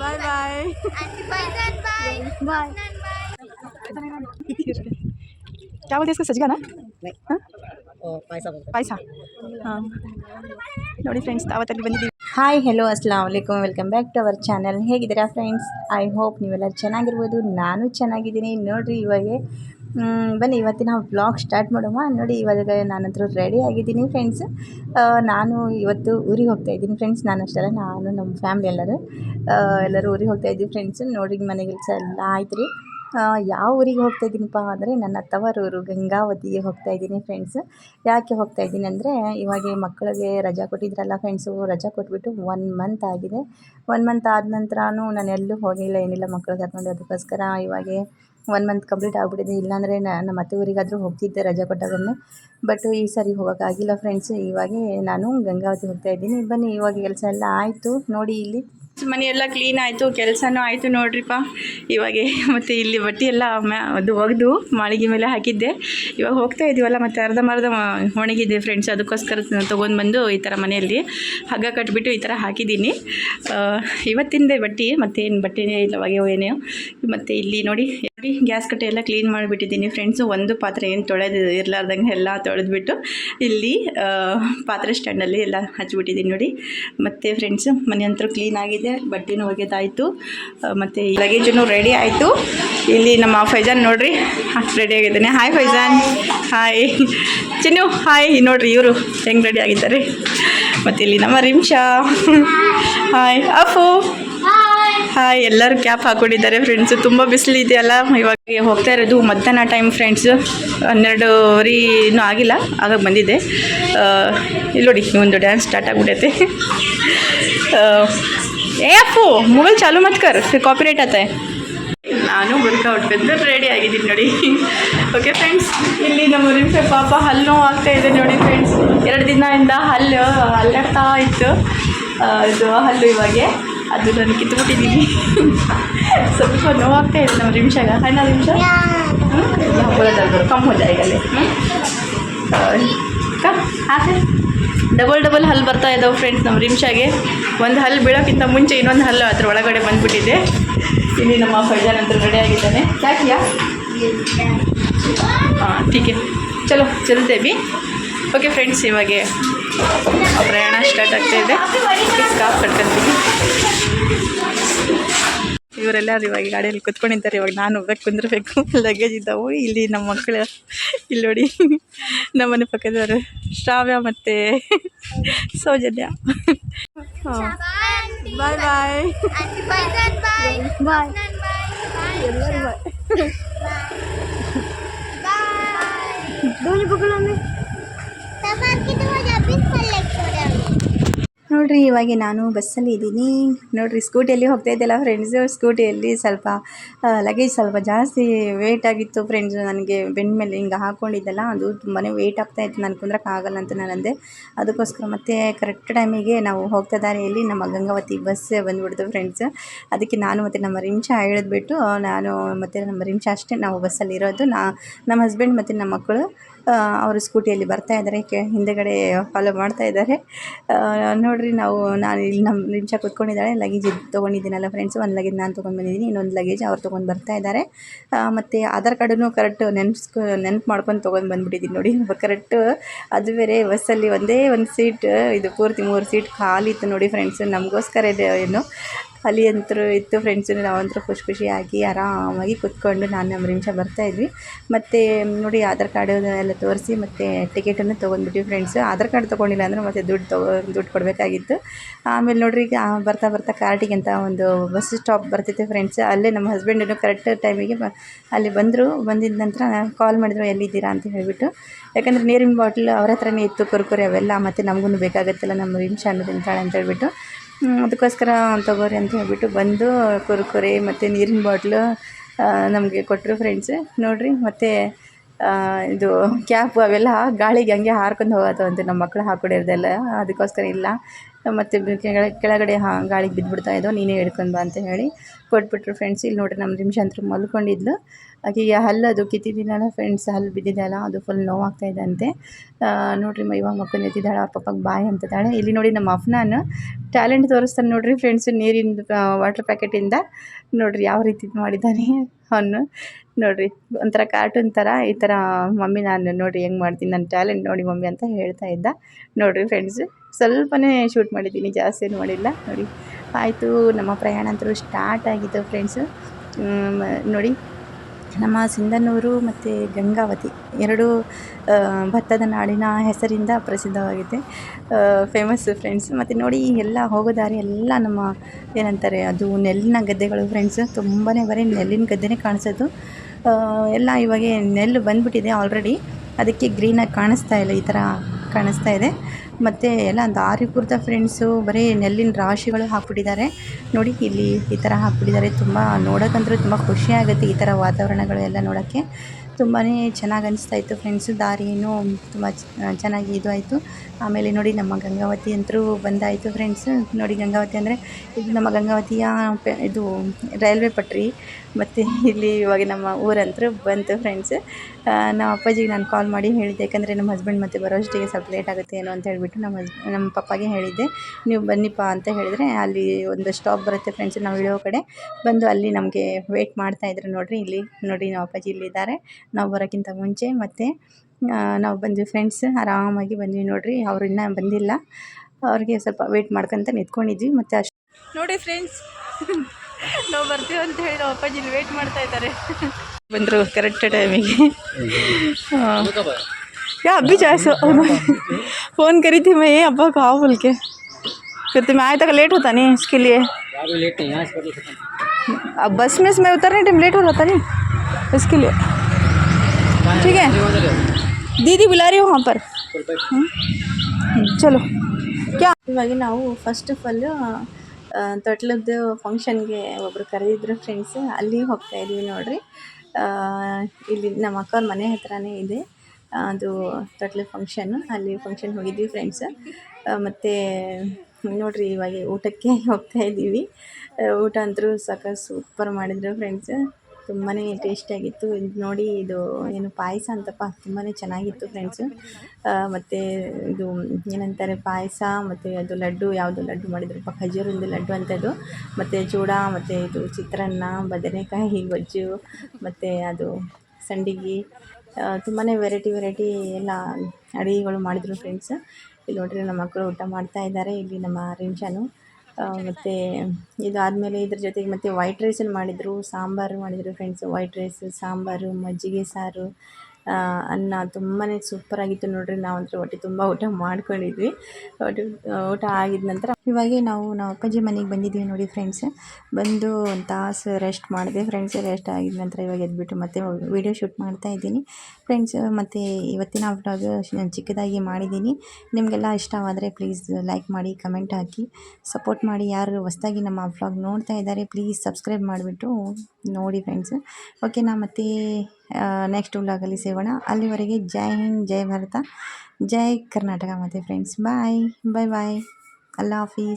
ಬಾಯ್ ಬಾಯ್ bye क्या बोलते हैं इसको सजगा ना हाँ? ಪಾಯಸ ಪಾಯಸ ಹಾಂ ನೋಡಿ ಫ್ರೆಂಡ್ಸ್ ತಾವತ್ತಲ್ಲಿ ಬಂದಿದ್ದೀವಿ hi hello Assam ವಲೈಕಮ್ welcome back to our channel ಹೇಗಿದ್ದೀರಾ ಫ್ರೆಂಡ್ಸ್ ಐ ಹೋಪ್ ನೀವೆಲ್ಲ ಚೆನ್ನಾಗಿರ್ಬೋದು ನಾನು ಚೆನ್ನಾಗಿದ್ದೀನಿ ನೋಡಿರಿ ಇವಾಗ ಮ್, ಬನ್ನಿ, ಇವತ್ತಿನ ಬ್ಲಾಗ್ ಸ್ಟಾರ್ಟ್ ಮಾಡುವ ನೋಡಿ, ಇವಾಗ ನಾನಂತರೂ ರೆಡಿ ಆಗಿದ್ದೀನಿ ಫ್ರೆಂಡ್ಸ್ ನಾನು ಇವತ್ತು ಊರಿಗೆ ಹೋಗ್ತಾ ಇದ್ದೀನಿ ಫ್ರೆಂಡ್ಸ್ ನಾನು ಅಷ್ಟಲ್ಲ ನಾನು ನಮ್ಮ ಫ್ಯಾಮ್ಲಿ ಎಲ್ಲರೂ. ಎಲ್ಲರೂ ಊರಿಗೆ ಹೋಗ್ತಾ ಇದ್ದೀವಿ ಫ್ರೆಂಡ್ಸ್ ನೋಡಿ ಮನೆ ಕೆಲಸ ಎಲ್ಲ ಆಯ್ತು ರೀ. ಯಾವ ಊರಿಗೆ ಹೋಗ್ತಾ ಇದ್ದೀನಪ್ಪ ಅಂದರೆ, ನನ್ನ ತವರೂರು ಗಂಗಾವತಿಗೆ ಹೋಗ್ತಾ ಇದ್ದೀನಿ ಫ್ರೆಂಡ್ಸ್ ಯಾಕೆ ಹೋಗ್ತಾ ಇದ್ದೀನಿ ಅಂದರೆ, ಇವಾಗ ಮಕ್ಕಳಿಗೆ ರಜಾ ಕೊಟ್ಟಿದ್ರಲ್ಲ ಫ್ರೆಂಡ್ಸು ರಜಾ ಕೊಟ್ಬಿಟ್ಟು ಒನ್ ಮಂತ್ ಆಗಿದೆ. ಒನ್ ಮಂತ್ ಆದ ನಂತರನೂ ನಾನು ಎಲ್ಲೂ ಹೋಗಿಲ್ಲ, ಏನಿಲ್ಲ ಮಕ್ಕಳು ಕರ್ಕೊಂಡು. ಅದಕ್ಕೋಸ್ಕರ ಇವಾಗ ಒನ್ ಮಂತ್ ಕಂಪ್ಲೀಟ್ ಆಗಿಬಿಟ್ಟಿದೆ. ಇಲ್ಲಾಂದರೆ ನಮ್ಮ ಅತ್ತೆ ಊರಿಗಾದರೂ ಹೋಗ್ತಿದ್ದೆ ರಜಾ ಕೊಟ್ಟಾಗೊಮ್ಮೆ. ಬಟ್ ಈ ಸರಿ ಹೋಗೋಕ್ಕಾಗಿಲ್ಲ ಫ್ರೆಂಡ್ಸ್ ಇವಾಗೆ ನಾನು ಗಂಗಾವತಿ ಹೋಗ್ತಾ ಇದ್ದೀನಿ. ಬನ್ನಿ, ಇವಾಗ ಕೆಲಸ ಎಲ್ಲ ಆಯಿತು. ನೋಡಿ ಇಲ್ಲಿ. ಮನೆ ಎಲ್ಲ ಕ್ಲೀನ್ ಆಯಿತು, ಕೆಲಸನೂ ಆಯಿತು ನೋಡ್ರಿಪ್ಪ. ಇವಾಗ ಮತ್ತು ಇಲ್ಲಿ ಬಟ್ಟೆ ಎಲ್ಲ ಅದು ಒಗೆದು ಮಾಳಿಗೆ ಮೇಲೆ ಹಾಕಿದ್ದೆ. ಇವಾಗ ಹೋಗ್ತಾ ಇದ್ದೀವಲ್ಲ ಮತ್ತು ಅರ್ಧ ಮರ್ಧ ಒಣಗಿದೆ ಫ್ರೆಂಡ್ಸ್ ಅದಕ್ಕೋಸ್ಕರ ತೊಗೊಂಡು ಬಂದು ಈ ಥರ ಮನೆಯಲ್ಲಿ ಹಗ್ಗ ಕಟ್ಬಿಟ್ಟು ಈ ಥರ ಹಾಕಿದ್ದೀನಿ. ಇವತ್ತಿಂದೆ ಬಟ್ಟೆ ಬಟ್ಟೆ ಏನು ಬಟ್ಟೆನೇ ಇಲ್ಲ, ಒಗೆಯೋ ಏನೇ. ಮತ್ತು ಇಲ್ಲಿ ನೋಡಿ ನೋಡಿ, ಗ್ಯಾಸ್ ಕಟ್ಟೆ ಎಲ್ಲ ಕ್ಲೀನ್ ಮಾಡಿಬಿಟ್ಟಿದ್ದೀನಿ ಫ್ರೆಂಡ್ಸು ಒಂದು ಪಾತ್ರೆ ಏನು ತೊಳೆದು ಇರಲಾರ್ದಂಗೆ ಎಲ್ಲ ತೊಳೆದ್ಬಿಟ್ಟು ಇಲ್ಲಿ ಪಾತ್ರೆ ಸ್ಟ್ಯಾಂಡಲ್ಲಿ ಎಲ್ಲ ಹಚ್ಬಿಟ್ಟಿದ್ದೀನಿ ನೋಡಿ. ಮತ್ತು ಫ್ರೆಂಡ್ಸು ಮನೆ ಅಂತೂ ಕ್ಲೀನ್ ಆಗಿದೆ. ಬಟ್ಟೆನೂ ಒಗೆದಾಯಿತು. ಮತ್ತು ಲಗೇಜನ್ನು ರೆಡಿ ಆಯಿತು. ಇಲ್ಲಿ ನಮ್ಮ ಫೈಜಾನ್ ನೋಡ್ರಿ. ರೆಡಿ ಆಗಿದ್ದಾನೆ. Hi Faizan. Hi Chinnu hi ನೋಡ್ರಿ, ಇವರು ಹೆಂಗೆ ರೆಡಿ ಆಗಿದ್ದಾರೆ. ಮತ್ತು ಇಲ್ಲಿ ನಮ್ಮ ರಿಮ್ಶಾ ಹಾಯ್ ಅಫು. ಹಾಯ್ ಎಲ್ಲರೂ ಕ್ಯಾಪ್ ಹಾಕೊಂಡಿದ್ದಾರೆ ಫ್ರೆಂಡ್ಸು ತುಂಬ ಬಿಸಿಲಿದೆಯಲ್ಲ ಇವಾಗ ಹೋಗ್ತಾ ಇರೋದು ಮಧ್ಯಾಹ್ನ ಟೈಮ್ ಫ್ರೆಂಡ್ಸು ಹನ್ನೆರಡುವರೆ ಇನ್ನೂ ಆಗಿಲ್ಲ ಆಗ ಬಂದಿದೆ. ಇಲ್ಲಿ ನೋಡಿ, ಒಂದು ಡ್ಯಾನ್ಸ್ ಸ್ಟಾರ್ಟ್ ಆಗಿಬಿಟ್ಟೈತೆ ಏ ಅಪ್ಪು ಮೊಬೈಲ್ ಚಾಲು ಮತ್ತೆ ಕರ್ ಕಾಪಿರೇಟ್ ಆತ. ನಾನು ಬುರ್ಕಾ ಉಟ್ಕೊಂಡು ರೆಡಿ ಆಗಿದ್ದೀನಿ ನೋಡಿ. ಓಕೆ ಫ್ರೆಂಡ್ಸ್ ಇಲ್ಲಿ ನಮ್ಮ ರಿಮ್ಸೆ ಪಾಪ ಹಲ್ಲು ನೋವು ಇದೆ ನೋಡಿ ಫ್ರೆಂಡ್ಸ್ ಎರಡು ದಿನದಿಂದ ಹಲ್ಲು ಹಲ್ಲಾಡ್ತಾ ಇತ್ತು. ಇದು ಹಲ್ಲು ಇವಾಗೆ. ಅದು ನಾನು ಕಿತ್ಬಿಟ್ಟಿದ್ದೀನಿ. ಸ್ವಲ್ಪ ನೋವಾಗ್ತಾ ಇದೆ ನಮ್ಮ ನಿಮಿಷಾಗ. ಹಣ್ಣ ನಿಮಿಷ? ಹ್ಞೂ ಕಮ್ಮಿ ಹೋದ ಈಗಲೇ. ಹ್ಞೂ ಹಾಕಿ ಡಬಲ್ ಡಬಲ್ ಹಲ್ಲು ಬರ್ತಾ ಇದ್ದಾವೆ ಫ್ರೆಂಡ್ಸ್ ನಮ್ಮ ರಿಮ್ಶಾಗೆ ಒಂದು ಹಲ್ಲು ಬೀಳೋಕ್ಕಿಂತ ಮುಂಚೆ ಇನ್ನೊಂದು ಹಲ್ಲು ಅದ್ರ ಒಳಗಡೆ ಬಂದುಬಿಟ್ಟಿದೆ. ಇಲ್ಲಿ ನಮ್ಮ ಫೈಜಾನ್ ಅಂತ ರೆಡಿ ಆಗಿದ್ದಾನೆ. ಯಾಕೆಯಾ? ಹಾಂ ಟೀಕೆ ಚಲೋ ಚಲ್ತೇವಿ ಓಕೆ ಫ್ರೆಂಡ್ಸ್ ಇವಾಗ ಪ್ರಯಾಣ ಸ್ಟಾರ್ಟ್ ಆಗ್ತಾ ಇದೆ. ಸ್ಕಾಫ್ ಕಟ್ಕೊಂತೀವಿ. ಇವರೆಲ್ಲರೂ ಇವಾಗ ಗಾಡಿಯಲ್ಲಿ ಕುತ್ಕೊಂಡಿದ್ದಾರೆ. ಇವಾಗ ನಾನು ಹೋಗ್ಬೇಕು ಕುಂದ್ರಬೇಕು ಲಗೇಜ್ ಇದ್ದಾವು. ಇಲ್ಲಿ ನಮ್ಮ ಮಕ್ಕಳು ಇಲ್ಲಿ ನೋಡಿ ನಮ್ಮನೆ ಪಕ್ಕದವರು ಶ್ರಾವ್ಯ ಮತ್ತು ಸೌಜನ್ಯ. ಬಾಯ್ ಬಾಯ್ ಬಾಯ್ ಎಲ್ಲರೂ ಬಾಯ್ ಬಾಯ್ ನೋಡ್ರಿ, ಇವಾಗ ನಾನು ಬಸ್ಸಲ್ಲಿ ಇದ್ದೀನಿ. ನೋಡ್ರಿ, ಸ್ಕೂಟಿಯಲ್ಲಿ ಹೋಗ್ತಾ ಇದ್ದೆಲ್ಲ ಫ್ರೆಂಡ್ಸು ಸ್ಕೂಟಿಯಲ್ಲಿ ಸ್ವಲ್ಪ ಲಗೇಜ್ ಸ್ವಲ್ಪ ಜಾಸ್ತಿ ವೇಟ್ ಆಗಿತ್ತು. ಫ್ರೆಂಡ್ಸು ನನಗೆ ಬೆಂಡ್ ಮೇಲೆ ಹಿಂಗೆ ಹಾಕ್ಕೊಂಡಿದ್ದೆಲ್ಲ ಅದು ತುಂಬಾ ವೇಟ್ ಆಗ್ತಾ ಇತ್ತು. ನಾನು ಕುಂದ್ರಕ್ಕಾಗಲ್ಲ ಅಂತ ನಾನು ಅಂದೆ. ಅದಕ್ಕೋಸ್ಕರ ಮತ್ತೆ ಕರೆಕ್ಟ್ ಟೈಮಿಗೆ ನಾವು ಹೋಗ್ತಾ ದಾರಿಯಲ್ಲಿ ನಮ್ಮ ಗಂಗಾವತಿ ಬಸ್ ಬಂದುಬಿಡ್ತು ಫ್ರೆಂಡ್ಸ್ ಅದಕ್ಕೆ ನಾನು ಮತ್ತು ನಮ್ಮ ರಿಂಚಾ ಹೇಳಿದ್ಬಿಟ್ಟು, ನಾನು ಮತ್ತು ನಮ್ಮ ರಿಂಚಾ ಅಷ್ಟೇ ನಾವು ಬಸ್ಸಲ್ಲಿ ಇರೋದು. ನಾ, ನಮ್ಮ ಹಸ್ಬೆಂಡ್ ಮತ್ತು ನಮ್ಮ ಮಕ್ಕಳು ಅವರು ಸ್ಕೂಟಿಯಲ್ಲಿ ಬರ್ತಾ ಇದ್ದಾರೆ, ಕೆ, ಹಿಂದೆಗಡೆ ಫಾಲೋ ಮಾಡ್ತಾ ಇದ್ದಾರೆ. ನೋಡಿರಿ ನಾವು, ನಾನು ಇಲ್ಲಿ ನಮ್ಮ ನಿಮಿಷ ಕುತ್ಕೊಂಡಿದ್ದಾಳೆ ಲಗೇಜ್ ಇದು ತೊಗೊಂಡಿದ್ದೀನಲ್ಲ ಫ್ರೆಂಡ್ಸ್ ಒಂದು ಲಗೇಜ್ ನಾನು ತೊಗೊಂಡು ಬಂದಿದ್ದೀನಿ, ಇನ್ನೊಂದು ಲಗೇಜ್ ಅವ್ರು ತೊಗೊಂಡು ಬರ್ತಾ ಇದ್ದಾರೆ. ಮತ್ತು ಆಧಾರ್ ಕಾರ್ಡನ್ನು ಕರೆಕ್ಟ್ ನೆನ್ಸ್ಕೊ, ನೆನ್ಪು ಮಾಡ್ಕೊಂಡು ತೊಗೊಂಡು ಬಂದುಬಿಟ್ಟಿದ್ದೀನಿ ನೋಡಿ ಕರೆಕ್ಟ್ ಅದು ಬೇರೆ ಬಸ್ಸಲ್ಲಿ ಒಂದೇ ಒಂದು ಸೀಟ್ ಇದು ಪೂರ್ತಿ ಮೂರು ಸೀಟ್ ಖಾಲಿ ಇತ್ತು ನೋಡಿ ಫ್ರೆಂಡ್ಸ್ ನಮಗೋಸ್ಕರ ಇದೆ, ಏನು. ಖಾಲಿ ಅಂತೂ ಇತ್ತು ಫ್ರೆಂಡ್ಸು ನಾವಂತೂ ಖುಷಿ ಖುಷಿಯಾಗಿ ಆರಾಮಾಗಿ ಕುತ್ಕೊಂಡು ನಾನು ನಮ್ಮ ನಿಮಿಷ ಬರ್ತಾಯಿದ್ವಿ ಮತ್ತು ನೋಡಿ ಆಧಾರ್ ಕಾರ್ಡ್ ಎಲ್ಲ ತೋರಿಸಿ ಮತ್ತು ಟಿಕೆಟನ್ನು ತೊಗೊಂಡ್ಬಿಟ್ವಿ ಫ್ರೆಂಡ್ಸ್ ಆಧಾರ್ ಕಾರ್ಡ್ ತೊಗೊಂಡಿಲ್ಲ ಅಂದರೆ ಮತ್ತೆ ದುಡ್ಡು ತಗೋ, ದುಡ್ಡು ಕೊಡಬೇಕಾಗಿತ್ತು. ಆಮೇಲೆ ನೋಡ್ರಿ ಈಗ ಬರ್ತಾ ಬರ್ತಾ ಕಾರ್ಟಿಗೆ ಅಂತ ಒಂದು ಬಸ್ ಸ್ಟಾಪ್ ಬರ್ತಿತ್ತು ಫ್ರೆಂಡ್ಸ್ ಅಲ್ಲೇ ನಮ್ಮ ಹಸ್ಬೆಂಡನ್ನು ಕರೆಕ್ಟ್ ಟೈಮಿಗೆ ಬ, ಅಲ್ಲಿ ಬಂದರು. ಬಂದಿದ್ದ ನಂತರ ಕಾಲ್ ಮಾಡಿದ್ರು, ಎಲ್ಲಿದ್ದೀರಾ? ಅಂತ ಹೇಳಿಬಿಟ್ಟು. ಯಾಕಂದರೆ ನೀರಿನ ಬಾಟ್ಲು ಅವ್ರ ಹತ್ರನೇ ಇತ್ತು ಕುರ್ಕುರೆ ಅವೆಲ್ಲ, ಮತ್ತು ನಮಗೂ ಬೇಕಾಗುತ್ತಲ್ಲ, ನಮ್ಮ ನಿಮಿಷ ಅನ್ನೋದು ಅಂತ ಹೇಳ್ಬಿಟ್ಟು. ಅದಕ್ಕೋಸ್ಕರ ತಗೋರಿ ಅಂತ ಹೇಳ್ಬಿಟ್ಟು ಬಂದು ಕುರ್ಕುರೆ ಮತ್ತು ನೀರಿನ ಬಾಟ್ಲು ನಮಗೆ ಕೊಟ್ಟರು ಫ್ರೆಂಡ್ಸ್ ನೋಡಿರಿ, ಮತ್ತು ಇದು ಕ್ಯಾಪ್ ಅವೆಲ್ಲ ಗಾಳಿಗೆ ಹಂಗೆ ಹಾರ್ಕೊಂಡು ಹೋಗೋದು ಅಂತ ನಮ್ಮ ಮಕ್ಕಳು ಹಾಕ್ಕೊಂಡಿರೋದೆಲ್ಲ ಅದಕ್ಕೋಸ್ಕರ ಇಲ್ಲ. ಮತ್ತು ಕೆಳಗಡೆ ಹಾ ಗಾಳಿಗೆ ಬಿದ್ದುಬಿಡ್ತಾ ಇದ್ದೋ ನೀನೇ ಹಿಡ್ಕೊಂಡು ಬಾ ಅಂತ ಹೇಳಿ ಕೊಟ್ಬಿಟ್ರು ಫ್ರೆಂಡ್ಸ್ ಇಲ್ಲಿ ನೋಡ್ರಿ ನಮ್ಮ ನಿಮಿಷ ಅಂತೂ ಮಲ್ಕೊಂಡಿದ್ಲು. ಆಕೆಗೆ ಹಲ್ಲು ಅದು ಕಿತ್ತಿದ್ದೀನಲ್ಲ ಫ್ರೆಂಡ್ಸ್ ಹಲ್ಲು ಬಿದ್ದಿದೆಯಲ್ಲ ಅದು ಫುಲ್ ನೋವಾಗ್ತಾ ಇದೆ ಅಂತೆ ಆ, ನೋಡ್ರಿ ಮ ಇವಾಗ ಮಕ್ಕಳು ಎತ್ತಿದ್ದಾಳೆ ಅವ್ರ ಪಪ್ಪಗೆ ಬಾಯ್ ಅಂತಿದ್ದಾಳೆ. ಇಲ್ಲಿ ನೋಡಿ ನಮ್ಮ ಅಫ್ನಾನ್. ಟ್ಯಾಲೆಂಟ್ ತೋರಿಸ್ತಾನೆ ನೋಡ್ರಿ ಫ್ರೆಂಡ್ಸ್ ನೀರಿನ ವಾಟರ್ ಪ್ಯಾಕೆಟಿಂದ ನೋಡ್ರಿ ಯಾವ ರೀತಿ ಮಾಡಿದ್ದಾನೆ ಅವನು. ನೋಡ್ರಿ ಒಂಥರ ಕಾರ್ಟೂನ್ ಥರ ಈ ಥರ ಮಮ್ಮಿ ನಾನು ನೋಡಿರಿ ಹೆಂಗೆ ಮಾಡ್ತೀನಿ ನನ್ನ ಟ್ಯಾಲೆಂಟ್ ನೋಡಿ ಮಮ್ಮಿ ಅಂತ ಹೇಳ್ತಾ ಇದ್ದ. ನೋಡಿರಿ ಫ್ರೆಂಡ್ಸ್ ಸ್ವಲ್ಪನೇ ಶೂಟ್ ಮಾಡಿದ್ದೀನಿ, ಜಾಸ್ತಿ ಏನು ಮಾಡಿಲ್ಲ. ನೋಡಿ, ಆಯಿತು, ನಮ್ಮ ಪ್ರಯಾಣ ಅಂತೂ ಸ್ಟಾರ್ಟ್ ಆಗಿತ್ತು ಫ್ರೆಂಡ್ಸು ನೋಡಿ, ನಮ್ಮ ಸಿಂಧನೂರು ಮತ್ತು ಗಂಗಾವತಿ ಎರಡು ಭತ್ತದ ನಾಡಿನ ಹೆಸರಿಂದ ಪ್ರಸಿದ್ಧವಾಗಿದೆ. ಫೇಮಸ್ ಫ್ರೆಂಡ್ಸ್ ಮತ್ತು ನೋಡಿ ಎಲ್ಲ ಹೋಗೋ ದಾರಿ ಎಲ್ಲ ನಮ್ಮ, ಏನಂತಾರೆ, ಅದು ನೆಲ್ಲಿನ ಗದ್ದೆಗಳು ಫ್ರೆಂಡ್ಸ್ ತುಂಬಾ ಬರೀ ನೆಲ್ಲಿನ ಗದ್ದೆನೇ ಕಾಣಿಸೋದು. ಎಲ್ಲ ಇವಾಗ ನೆಲ್ಲು ಬಂದ್ಬಿಟ್ಟಿದೆ ಆಲ್ರೆಡಿ ಅದಕ್ಕೆ ಗ್ರೀನಾಗಿ ಕಾಣಿಸ್ತಾ ಇಲ್ಲ, ಈ ಥರ ಕಾಣಿಸ್ತಾ ಇದೆ. ಮತ್ತು ಎಲ್ಲ ದಾರಿ ಕುರಿತ ಫ್ರೆಂಡ್ಸು ಬರೀ ನೆಲ್ಲಿನ ರಾಶಿಗಳು ಹಾಕ್ಬಿಟ್ಟಿದ್ದಾರೆ. ನೋಡಿ, ಇಲ್ಲಿ ಈ ಥರ ಹಾಕ್ಬಿಟ್ಟಿದ್ದಾರೆ. ತುಂಬ ನೋಡೋಕ್ಕಂತೂ ತುಂಬ ಖುಷಿ ಆಗುತ್ತೆ ಈ ಥರ ವಾತಾವರಣಗಳು ಎಲ್ಲ ನೋಡೋಕ್ಕೆ. ತುಂಬಾ ಚೆನ್ನಾಗಿ ಅನಿಸ್ತಾ ಇತ್ತು. ಫ್ರೆಂಡ್ಸು ದಾರಿನೂ ತುಂಬ ಚೆನ್ನಾಗಿ ಇದು ಆಯಿತು. ಆಮೇಲೆ ನೋಡಿ ನಮ್ಮ ಗಂಗಾವತಿ ಅಂತೂ ಬಂದಾಯಿತು ಫ್ರೆಂಡ್ಸ್ ನೋಡಿ ಗಂಗಾವತಿ ಅಂದರೆ ಇದು ನಮ್ಮ ಗಂಗಾವತಿಯ ಇದು ರೈಲ್ವೆ ಪಟ್ರಿ. ಮತ್ತು ಇಲ್ಲಿ ಇವಾಗ ನಮ್ಮ ಊರಂತೂ ಬಂತು ಫ್ರೆಂಡ್ಸ್ ನಮ್ಮ ಅಪ್ಪಾಜಿಗೆ ನಾನು ಕಾಲ್ ಮಾಡಿ ಹೇಳಿದ್ದೆ. ಯಾಕಂದರೆ ನಮ್ಮ ಹಸ್ಬೆಂಡ್ ಮತ್ತೆ ಬರೋ ಅಷ್ಟಿಗೆ ಸ್ವಲ್ಪ ಲೇಟ್ ಆಗುತ್ತೆ ಏನೋ ಅಂತ ಹೇಳಿಬಿಟ್ಟು ನಮ್ಮ ಹಸ್ ನಮ್ಮ ಪಪ್ಪಾಗೆ ಹೇಳಿದ್ದೆ. ನೀವು ಬನ್ನಿಪ್ಪ ಅಂತ ಹೇಳಿದರೆ ಅಲ್ಲಿ ಒಂದು ಸ್ಟಾಪ್ ಬರುತ್ತೆ ಫ್ರೆಂಡ್ಸ್ ನಾವು ಇಳಿಯೋ ಕಡೆ. ಬಂದು ಅಲ್ಲಿ ನಮಗೆ ವೆಯ್ಟ್ ಮಾಡ್ತಾಯಿದ್ರು ನೋಡಿರಿ. ಇಲ್ಲಿ ನೋಡಿ ನಮ್ಮ ಅಪ್ಪಾಜಿ ಇಲ್ಲಿದ್ದಾರೆ. ನಾವು ಬರೋಕ್ಕಿಂತ ಮುಂಚೆ ಮತ್ತು ನಾವು ಬಂದ್ವಿ ಫ್ರೆಂಡ್ಸ್ ಆರಾಮಾಗಿ ಬಂದ್ವಿ ನೋಡಿರಿ ಅವ್ರು ಇನ್ನೂ ಬಂದಿಲ್ಲ ಅವ್ರಿಗೆ ಸ್ವಲ್ಪ ವೆಯ್ಟ್ ಮಾಡ್ಕೊಂತ ನಿಂತ್ಕೊಂಡಿದ್ವಿ ಮತ್ತು ಅಷ್ಟು ನೋಡಿ ಫ್ರೆಂಡ್ಸ್ ನಾವು ಬರ್ತೀವಿ ಅಂತ ಹೇಳಿ ನಮ್ಮ ಅಪ್ಪಾಜಿ ಇಲ್ಲಿ ವೇಟ್ ಮಾಡ್ತಾ ಇದ್ದಾರೆ ಬಂದರು ಕರೆಕ್ಟ್ ಟೈಮಿಗೆ क्या अभी जाए सो फ़ोन करी थी मैं ये अब्बा को आओ बोल के फिर तो मैं आए तक लेट होता नहीं इसके लिए लेट नहीं यहाँ से पता खत्म अब बस में से मैं उतरने टाइम लेट हो जाता नहीं इसके लिए ठीक है दीदी बुला रही हूँ वहाँ पर हम्म, चलो क्या ಇವಾಗ ನಾವು ಫಸ್ಟ್ ಆಫ್ ಆಲ್ ತೊಟ್ಲದ್ದು ಫಂಕ್ಷನ್ಗೆ ಒಬ್ಬರು ಕರೆದಿದ್ರು ಫ್ರೆಂಡ್ಸ್ ಅಲ್ಲಿ ಹೋಗ್ತಾ ಇದ್ವಿ ನೋಡ್ರಿ ಆ, ಇಲ್ಲಿ ನಮ್ಮ ಅಕ್ಕವ್ರ ಮನೆ ಹತ್ರನೇ ಇದೆ ಅದು ತೊಟ್ಲ ಫಂಕ್ಷನ್ ಅಲ್ಲಿ ಫಂಕ್ಷನ್ ಹೋಗಿದ್ವಿ ಫ್ರೆಂಡ್ಸ್ ಮತ್ತು ನೋಡ್ರಿ ಇವಾಗ ಊಟಕ್ಕೆ ಹೋಗ್ತಾ ಇದ್ದೀವಿ ಆ, ಊಟ ಅಂತೂ ಸಾಕ ಸೂಪರ್ ಮಾಡಿದ್ರು ಫ್ರೆಂಡ್ಸ್ ತುಂಬಾ ಟೇಸ್ಟಿಯಾಗಿತ್ತು ಇದು ನೋಡಿ, ಇದು ಏನು ಪಾಯಸ ಅಂತಪ್ಪ ತುಂಬಾ ಚೆನ್ನಾಗಿತ್ತು ಫ್ರೆಂಡ್ಸು ಮತ್ತು ಇದು ಏನಂತಾರೆ, ಪಾಯಸ, ಮತ್ತು ಅದು ಲಡ್ಡು, ಯಾವುದು ಲಡ್ಡು ಮಾಡಿದ್ರಪ್ಪ, ಖಜೂರಿಂದು ಲಡ್ಡು ಅಂಥದ್ದು ಮತ್ತು ಚೂಡ, ಮತ್ತು ಇದು ಚಿತ್ರಾನ್ನ, ಬದನೆಕಾಯಿ, ಗೊಜ್ಜು, ಮತ್ತು ಅದು ಸಂಡಿಗೆ ತುಂಬಾ ವೆರೈಟಿ ವೆರೈಟಿ ಎಲ್ಲ ಅಡುಗೆಗಳು ಮಾಡಿದರು ಫ್ರೆಂಡ್ಸ್ ಇಲ್ಲಿ ನೋಡ್ರಿ, ನಮ್ಮ ಮಕ್ಕಳು ಊಟ ಮಾಡ್ತಾ ಇದ್ದಾರೆ. ಇಲ್ಲಿ ನಮ್ಮ ರಿನ್ಶಾನು ಮತ್ತು ಇದಾದಮೇಲೆ ಇದ್ರ ಜೊತೆಗೆ ಮತ್ತು ವೈಟ್ ರೈಸಲ್ಲಿ ಮಾಡಿದರು, ಸಾಂಬಾರು ಮಾಡಿದರು ಫ್ರೆಂಡ್ಸ್ ವೈಟ್ ರೈಸ್ ಸಾಂಬಾರು, ಮಜ್ಜಿಗೆ ಸಾರು ಅನ್ನ ತುಂಬಾ ಸೂಪರಾಗಿತ್ತು ನೋಡ್ರಿ. ನಾವಂತೂ ಹೊಟ್ಟೆ ತುಂಬ ಊಟ ಮಾಡ್ಕೊಂಡಿದ್ವಿ. ಹೊಟ್ಟೆ, ಊಟ ಆಗಿದ ನಂತರ ಇವಾಗ ನಾವು ನಾವು ಅಪ್ಪಾಜಿ ಮನೆಗೆ ಬಂದಿದ್ದೀವಿ ನೋಡಿ ಫ್ರೆಂಡ್ಸ್ ಬಂದು ಒಂದು ತಾಸು ರೆಸ್ಟ್ ಮಾಡಿದೆ. ಫ್ರೆಂಡ್ಸ್ ರೆಸ್ಟ್ ಆಗಿದ ನಂತರ ಇವಾಗ ಎದ್ಬಿಟ್ಟು ಮತ್ತೆ ವೀಡಿಯೋ ಶೂಟ್ ಮಾಡ್ತಾ ಇದ್ದೀನಿ. ಫ್ರೆಂಡ್ಸ್ ಮತ್ತು ಇವತ್ತಿನ ವ್ಲಾಗ್ ಚಿಕ್ಕದಾಗಿ ಮಾಡಿದ್ದೀನಿ. ನಿಮಗೆಲ್ಲ ಇಷ್ಟವಾದರೆ ಪ್ಲೀಸ್ ಲೈಕ್ ಮಾಡಿ ಕಮೆಂಟ್ ಹಾಕಿ. ಸಪೋರ್ಟ್ ಮಾಡಿ. ಯಾರು ಹೊಸ್ದಾಗಿ ನಮ್ಮ ವ್ಲಾಗ್ ನೋಡ್ತಾ ಇದ್ದಾರೆ ಪ್ಲೀಸ್ ಸಬ್ಸ್ಕ್ರೈಬ್ ಮಾಡಿಬಿಟ್ಟು ನೋಡಿ ಫ್ರೆಂಡ್ಸ್ ಓಕೆ ನಾ ಮತ್ತೆ ನೆಕ್ಸ್ಟ್ ವ್ಲಾಗಲ್ಲಿ ಸಿಗೋಣ. ಅಲ್ಲಿವರೆಗೆ ಜೈ ಹಿಂದ್, ಜೈ ಭಾರತ, ಜೈ ಕರ್ನಾಟಕ ಮತ್ತೆ ಫ್ರೆಂಡ್ಸ್ ಬಾಯ್ ಬಾಯ್ ಬಾಯ್ ಅಲ್ಲಾ ಹಾಫೀಸ್.